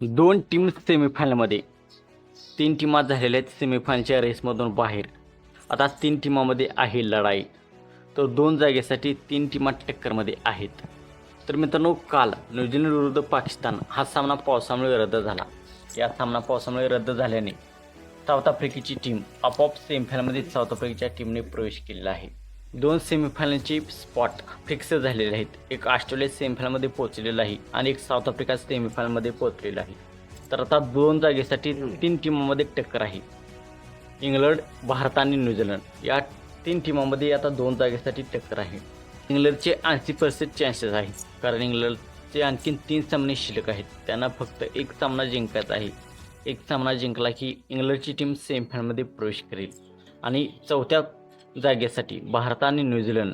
दोन टीम सेमीफायनलमध्ये तीन टीमा झालेल्या आहेत सेमीफायनलच्या रेसमधून बाहेर. आता तीन टीमामध्ये आहे लढाई. तर दोन जागेसाठी तीन टीमा टक्करमध्ये आहेत. तर मित्रांनो काल न्यूझीलंड विरुद्ध पाकिस्तान हा सामना पावसामुळे रद्द झाला. या सामना पावसामुळे रद्द झाल्याने साऊथ आफ्रिकेची टीम आपोआप सेमीफायनलमध्ये साऊथ आफ्रिकेच्या टीमने प्रवेश केलेला आहे. दोन सेमीफायनलचे स्पॉट फिक्स झालेले आहेत. एक ऑस्ट्रेलिया सेमीफायनलमध्ये पोहोचलेला आहे आणि एक साऊथ आफ्रिका सेमीफायनलमध्ये पोहोचलेला आहे. तर आता दोन जागेसाठी तीन टीमांमध्ये टक्कर आहे. इंग्लंड भारत आणि न्यूझीलंड या तीन टीमांमध्ये आता दोन जागेसाठी टक्कर आहे. इंग्लंडचे ऐंशी पर्सेंट चान्सेस आहेत कारण इंग्लंडचे आणखीन तीन सामने शिल्लक आहेत. त्यांना फक्त एक सामना जिंकायचा आहे. एक सामना जिंकला की इंग्लंडची टीम सेमीफायनलमध्ये प्रवेश करेल. आणि चौथ्या जागेसाठी भारत आणि न्यूझीलंड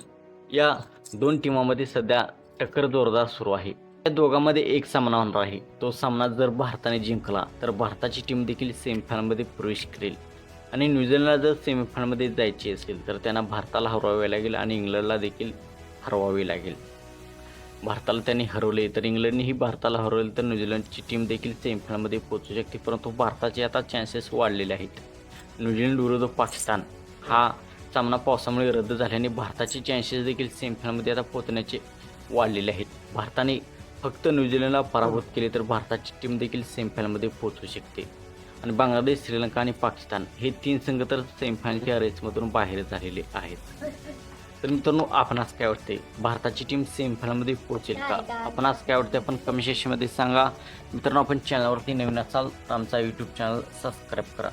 या दोन टीमामध्ये सध्या टक्कर जोरदार सुरू आहे. या दोघांमध्ये एक सामना होणार आहे. तो सामना जर भारताने जिंकला तर भारताची टीम देखील सेमीफायनलमध्ये प्रवेश करेल. आणि न्यूझीलंडला जर सेमीफायनलमध्ये जायची असेल तर त्यांना भारताला हरवावे लागेल आणि इंग्लंडला देखील हरवावे लागेल. भारताला त्यांनी हरवले तर इंग्लंडनेही भारताला हरवले तर न्यूझीलंडची टीम देखील सेमीफायनलमध्ये पोहोचू शकते. परंतु भारताचे आता चान्सेस वाढलेले आहेत. न्यूझीलंड विरुद्ध पाकिस्तान हा सामना पावसामुळे रद्द झाल्याने भारताचे चान्सेस देखील सेमीफायनलमध्ये आता पोहोचण्याचे वाढलेले आहेत. भारताने फक्त न्यूझीलंडला पराभूत केले तर भारताची टीम देखील सेमीफायनलमध्ये पोहोचू शकते. आणि बांगलादेश श्रीलंका आणि पाकिस्तान हे तीन संघ तर सेमीफायनलच्या रेसमधून बाहेर झालेले आहेत. तर मित्रांनो आपणास काय वाटते भारताची टीम सेमीफायनलमध्ये पोहोचेल का? आपणास काय वाटते आपण कमेंट सेक्शनमध्ये सांगा. मित्रांनो आपण चॅनलवरती नवीन असाल तर आमचा यूट्यूब चॅनल सबस्क्राईब करा.